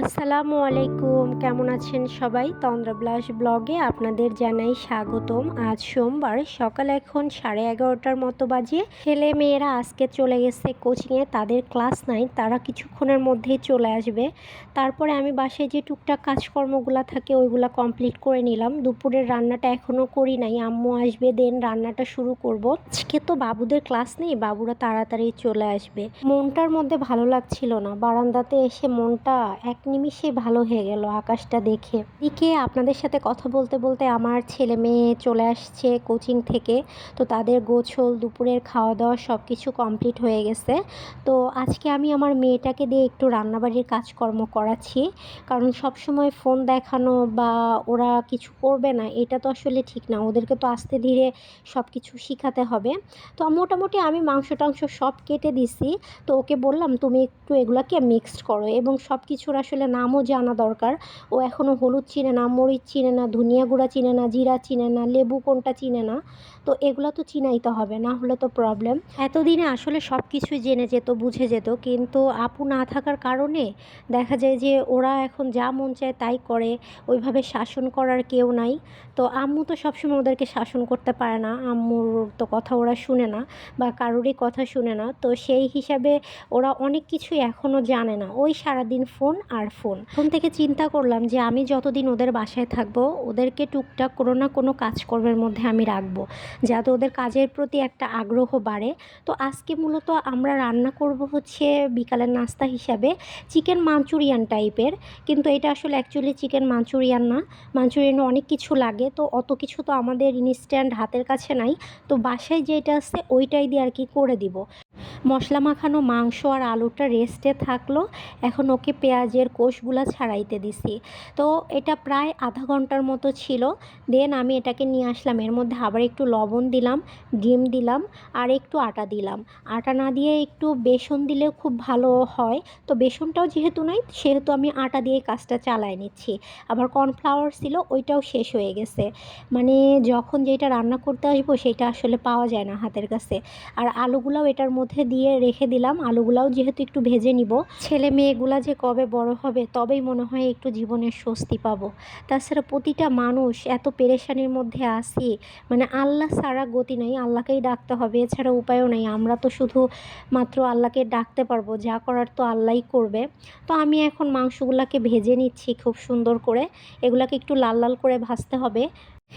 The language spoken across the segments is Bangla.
আসসালামু আলাইকুম। কেমন আছেন সবাই? তন্দ্রাবিলাস ব্লগে আপনাদের জানাই স্বাগতম। আজ সোমবার, সকাল এখন সাড়ে এগারোটার মতো বাজে। ছেলে মেয়েরা আজকে চলে গেছে কোচিংয়ে, তাদের ক্লাস নাই, তারা কিছুক্ষণের মধ্যেই চলে আসবে। তারপরে আমি বাসায় যে টুকটাক কাজকর্মগুলো থাকে, ওইগুলো কমপ্লিট করে নিলাম। দুপুরের রান্নাটা এখনও করি নাই, আম্মু আসবে, দেন রান্নাটা শুরু করব। আজকে তো বাবুদের ক্লাস নেই, বাবুরা তাড়াতাড়ি চলে আসবে। মনটার মধ্যে ভালো লাগছিল না। বারান্দাতে এসে মনটা এক নিমিষে ভালো হয়ে গেল আকাশটা দেখে। এদিকে আপনাদের সাথে কথা বলতে বলতে আমার ছেলে মেয়ে চলে আসছে কোচিং থেকে। তো তাদের গোছল, দুপুরের খাওয়া দাওয়া সব কিছু কমপ্লিট হয়ে গেছে। তো আজকে আমি আমার মেয়েটাকে দিয়ে একটু রান্নাবাড়ির কাজকর্ম করাচ্ছি। কারণ সব সময় ফোন দেখানো বা ওরা কিছু করবে না, এটা তো আসলে ঠিক না। ওদেরকে তো আস্তে ধীরে সব কিছু শিখাতে হবে। তো মোটামুটি আমি মাংস টাংস সব কেটে দিছি। তো ওকে বললাম, তুমি একটু এগুলাকে মিক্সড করো এবং সব কিছুর আসলে নামও জানা দরকার। ও এখনও হলুদ চিনে না, মরিচ চিনে না, ধনিয়া গুঁড়া চিনে না, জিরা চিনে না, লেবু কোনটা চিনে না। তো এগুলো তো চিনাইতে হবে, না হলে তো প্রবলেম এতদিনে আসলে সব কিছুই জেনে যেত, বুঝে যেত। কিন্তু আপু না থাকার কারণে দেখা যায় যে ওরা এখন যা মন চায় তাই করে। ওইভাবে শাসন করার কেউ নাই। তো আম্মু তো সবসময় ওদেরকে শাসন করতে পারে না। আম্মুর তো কথা ওরা শুনে না বা কারোরই কথা শুনে না। তো সেই হিসাবে ওরা অনেক কিছুই এখনও জানে না। ওই সারাদিন ফোন আর ফোন। ফোন থেকে চিন্তা করলাম যে আমি যতদিন ওদের বাসায় থাকব, ওদেরকে টুকটাক কোনো না কোনো কাজকর্মের মধ্যে আমি রাখব, যাতে ওদের কাজের প্রতি একটা আগ্রহ বাড়ে। তো আজকে মূলত আমরা রান্না করব হচ্ছে বিকালের নাস্তা হিসাবে চিকেন মাঞ্চুরিয়ান টাইপের। কিন্তু এটা আসলে অ্যাকচুয়ালি চিকেন মাঞ্চুরিয়ান না। মাঞ্চুরিয়ানে অনেক কিছু লাগে, তো অত কিছু তো আমাদের ইনস্ট্যান্ট হাতের কাছে নাই। তো বাসায় যেটা আছে ওইটাই দিয়ে আর কি করে দিব। মশলা মাখানো মাংস আর আলুটা রেস্টে থাকল। এখন ওকে পেঁয়াজের কোষগুলা ছাড়াইতে দিছি। তো এটা প্রায় আধা ঘণ্টার মতো ছিল। দেন আমি এটাকে নিয়ে আসলাম। এর মধ্যে আবার একটু লবণ দিলাম, ডিম দিলাম আর একটু আটা দিলাম। আটা না দিয়ে একটু বেসন দিলে খুব ভালো হয়। তো বেসনটাও যেহেতু নাই, সেহেতু আমি আটা দিয়ে কাজটা চালায় নিচ্ছি। আবার কর্নফ্লাওয়ার ছিল, ওইটাও শেষ হয়ে গেছে। মানে যখন যেটা রান্না করতে আসব, সেটা আসলে পাওয়া যায় না হাতের কাছে। আর আলুগুলাও এটার মধ্যে দিয়ে রেখে দিলাম। আলুগুলাও যেহেতু একটু ভেজে নিব। ছেলে মেয়েগুলা যে কবে বড় হবে, তবেই মনে হয় একটু জীবনের স্বস্তি পাবো। তাছাড়া প্রতিটা মানুষ এত পেরেশানির মধ্যে আসি মানে আল্লাহ ছাড়া গতি নাই, আল্লাহকেই ডাকতে হবে। এছাড়া উপায়ও নাই, আমরা তো শুধু মাত্র আল্লাহকে ডাকতে পারব, যা করার তো আল্লাহই করবে। তো আমি এখন মাংসগুলাকে ভেজে নিচ্ছি খুব সুন্দর করে। এগুলাকে একটু লাল লাল করে ভাজতে হবে।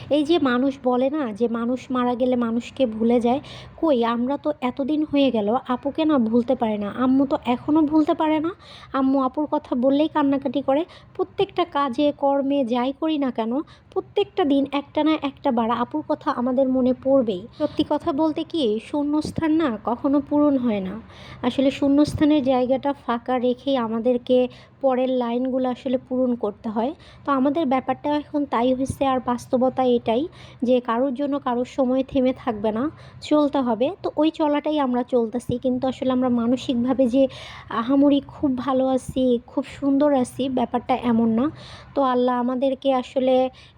এই যে মানুষ বলে না যে মানুষ মারা গেলে মানুষকে ভুলে যায়, কই আমরা তো এতদিন হয়ে গেল, আপুকে না ভুলতে পারে না, আম্মু তো এখনও ভুলতে পারে না। আম্মু আপুর কথা বললেই কান্নাকাটি করে, প্রত্যেকটা কাজে, কর্মে যাই করি না কেন, প্রত্যেকটা দিন একটা না একটা বার আপুর কথা আমাদের মনে পড়বেই। সত্যি কথা বলতে কি, শূন্যস্থান না কখনো পূরণ হয় না। আসলে শূন্যস্থানের জায়গাটা ফাঁকা রেখেই আমাদেরকে পরের লাইনগুলো আসলে পূরণ করতে হয়। তো আমাদের ব্যাপারটা এখন তাই হয়েছে আর বাস্তবতা এটাই যে কারোর জন্য কারোর সময় থেমে থাকবে না, চলতে হবে। তো ওই চলাটাই আমরা চলতেছি। কিন্তু আসলে আমরা মানসিকভাবে যে আহামরি খুব ভালো আছি, খুব সুন্দর আছি, ব্যাপারটা এমন না। তো আল্লাহ আমাদেরকে আসলে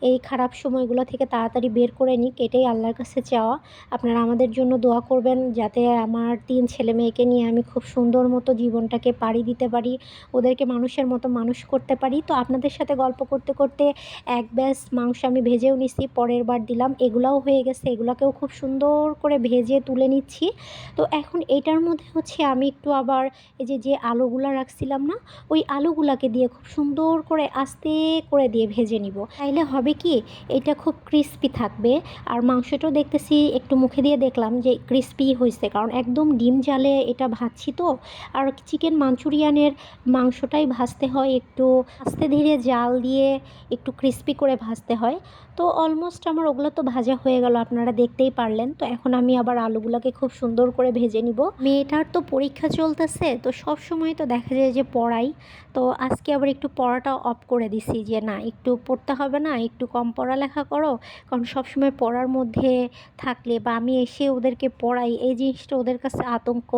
এই খারাপ সময়গুলো থেকে তাড়াতাড়ি বের করে নিক, এটাই আল্লাহর কাছে চাওয়া। আপনারা আমাদের জন্য দোয়া করবেন যাতে আমার তিন ছেলে মেয়েকে নিয়ে আমি খুব সুন্দর মতো জীবনটাকে পাড়ি দিতে পারি, ওদেরকে মানুষের মতো মানুষ করতে পারি। তো আপনাদের সাথে গল্প করতে করতে এক ব্যাস মাংস আমি ভেজেও নিছি, পরের বার দিলাম। এগুলাও হয়ে গেছে, এগুলাকেও খুব সুন্দর করে ভেজে তুলে নিচ্ছি। তো এখন এটার মধ্যে হচ্ছে আমি একটু আবার এই যে যে আলুগুলা রাখছিলাম না, ওই আলুগুলাকে দিয়ে খুব সুন্দর করে আস্তে করে দিয়ে ভেজে নিব। তাইলে হবে কি, এটা খুব ক্রিস্পি থাকবে। আর মাংসটাও দেখতেছি, একটু মুখে দিয়ে দেখলাম যে ক্রিস্পি হয়েছে কারণ একদম ডিম জালে এটা ভাজছি তো। আর চিকেন মাঞ্চুরিয়ানের মাংসটাই ভাজতে হয়, একটু আস্তে ধীরে জাল দিয়ে একটু ক্রিস্পি করে ভাজতে হয়। তো অলমোস্ট আমার ওগুলো তো ভাজা হয়ে গেল, আপনারা দেখতেই পারলেন। তো এখন আমি আবার আলুগুলোকে খুব সুন্দর করে ভেজে নিব। মেয়েটার তো পরীক্ষা চলতেছে, তো সব সময় তো দেখা যায় যে পড়াই। তো আজকে আবার একটু পড়াটা অফ করে দিছি যে, না, একটু পড়তে হবে না, একটু কম পড়ালেখা করো। কারণ সবসময় পড়ার মধ্যে থাকলে বা আমি এসে ওদেরকে পড়াই, এই জিনিসটা ওদের কাছে আতঙ্ক,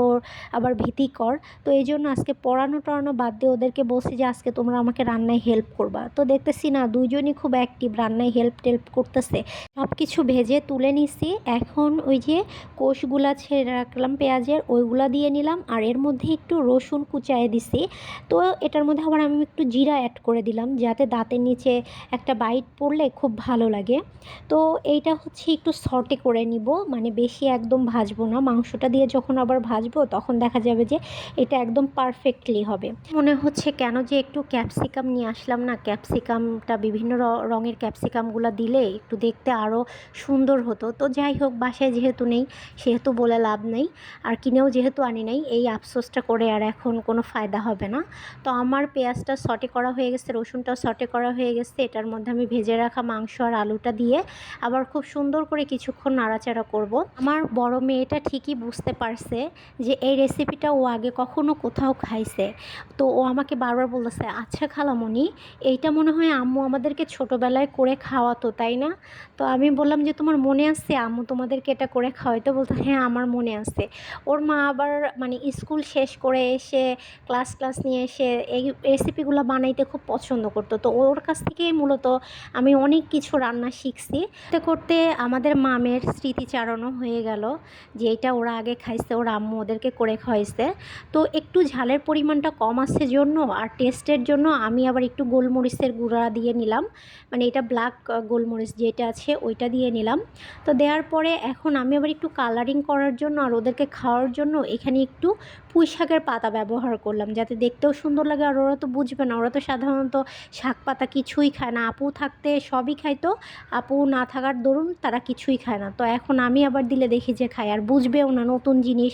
আবার ভীতিকর। তো এই জন্য আজকে পড়ানো টড়ানো বাদ দিয়ে ওদেরকে বলছি যে আজকে তোমরা আমাকে রান্নায় হেল্প করবা। তো দেখতেছি না, দুইজনই খুব অ্যাক্টিভ রান্নায় হেল্প টেল্প করতেছে। সব কিছু ভেজে তুলে নিছি। এখন ওই যে কোষগুলা ছেড়ে রাখলাম পেঁয়াজের, ওইগুলা দিয়ে নিলাম। আর এর মধ্যে একটু রসুন কুচায় দিছি। তো এটার মধ্যে আবার আমি একটু জিরা অ্যাড করে দিলাম, যাতে দাঁতের নিচে একটা বাইট পড়লে খুব ভালো লাগে। তো এইটা হচ্ছে একটু সটে করে নিব মানে বেশি একদম ভাজবো না। মাংসটা দিয়ে যখন আবার ভাজবো, তখন দেখা যাবে যে এটা একদম পারফেক্টলি হবে। মনে হচ্ছে কেন যে একটু ক্যাপসিকাম নিয়ে আসলাম না? ক্যাপসিকামটা বিভিন্ন রঙের ক্যাপসিকামগুলো দিলে একটু দেখতে আরও সুন্দর হতো। তো যাই হোক, বাসায় যেহেতু নেই, সেহেতু বলে লাভ নেই। আর কিনেও যেহেতু আনি নাই, এই আফসোসটা করে আর এখন কোনো ফায়দা হবে না। তো আমার পেঁয়াজটা সটে করা হয়ে গেছে রসুনটা সটে করা হয়ে গেছে। এটার মধ্যে আমি ভেজে রাখা মাংস আর আলুটা দিয়ে আবার খুব সুন্দর করে কিছুক্ষণ নাড়াচাড়া করব। আমার বড় মেয়েটা ঠিকই বুঝতে পারছে যে এই রেসিপিটা ও আগে কখনো কোথাও খাইছে। তো ও আমাকে বারবার বলতেছে আচ্ছা খালামণি, এইটা মনে হয় আম্মু আমাদেরকে ছোটোবেলায় করে খাওয়াতো, তাই না? তো আমি বললাম যে, তোমার মনে আছে আম্মু তোমাদেরকে এটা করে খাওয়াইতো? বলতো হ্যাঁ আমার মনে আছে। ওর মা আবার মানে স্কুল শেষ করে এসে, ক্লাস ক্লাস নিয়ে এসে এই রেসিপিগুলো বানাইতে খুব পছন্দ করতো। তো ওর কাছ থেকেই মূলত আমি অনেক কিছু রান্না শিখছি। করতে করতে আমাদের মামের স্মৃতিচারণও হয়ে গেল যে এটা ওরা আগে খাইছে, ওর আম্মু ওদেরকে করে খাওয়াইছে। তো একটু ঝালের পরিমাণটা কম আছে জন্য আর টেস্টের জন্য আমি আবার একটু গোলমরিচের গুঁড়া দিয়ে নিলাম। মানে এটা ব্ল্যাক গোলমরিচ যেটা আছে ওইটা দিয়ে নিলাম। তো দেওয়ার পরে এখন আমি আবার একটু কালারিং করার জন্য আর ওদেরকে খাওয়ার জন্য এখানে একটু পুঁই শাকের পাতা ব্যবহার করলাম, যাতে দেখতেও সুন্দর লাগে। আর ওরা তো বুঝবে না, ওরা তো সাধারণত শাক পাতা কিছুই খায় না। আপু থাকতে সবই খাইতো আপু না থাকার দরুন তারা কিছুই খায় না। তো এখন আমি আবার দিলে দেখি যে খায়, আর বুঝবেও না নতুন জিনিস,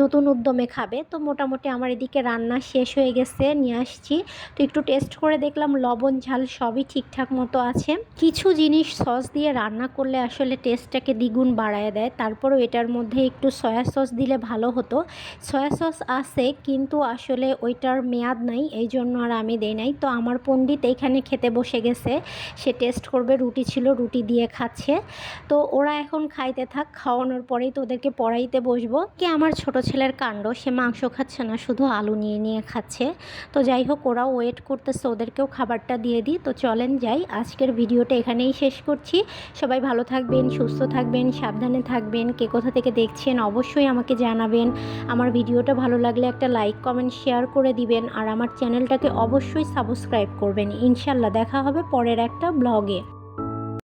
নতুন উদ্যমে খাবে। তো মোটামুটি আমার এদিকে রান্না শেষ হয়ে গেছে, নিয়ে আসছি। তো একটু টেস্ট করে দেখলাম লবণ, ঝাল সবই ঠিকঠাক মতো আছে। কিছু জিনিস সস দিয়ে রান্না করলে আসলে টেস্টটাকে দ্বিগুণ বাড়ায় দেয়। তারপরেও এটার মধ্যে একটু সয়া সস দিলে ভালো হতো। সয়া সস আছে, কিন্তু আসলে ওইটার মেয়াদ নাই, এই জন্য আর আমি দেই নাই। তো আমার পণ্ডিত এইখানে খেতে বসে গেছে। সে টেস্ট করবে, রুটি ছিল, রুটি দিয়ে খাচ্ছে। তো ওরা এখন খাইতে থাক, খাওয়ানোর পরেই তো ওদেরকে পড়াইতে বসবো। কি আমার ছোট ছেলের কাণ্ড, সে মাংস খাচ্ছে না, শুধু আলু নিয়ে নিয়ে খাচ্ছে। তো যাই হোক ওরাও ওয়েট করতেছে, ওদেরকেও খাবারটা দিয়ে দিই। তো চলেন যাই, আজকের ভিডিওটা এখানেই শেষ করছি। সবাই ভালো থাকবেন, সুস্থ থাকবেন, সাবধানে থাকবেন, কে কোথা থেকে দেখছেন অবশ্যই আমাকে জানাবেন। আমার ভিডিওটা ভালো লাগলে একটা লাইক কমেন্ট শেয়ার করে দিবেন, আর আমার চ্যানেলটাকে অবশ্যই সাবস্ক্রাইব করবেন। ইনশাল্লাহ দেখা হবে পরের একটা ব্লগে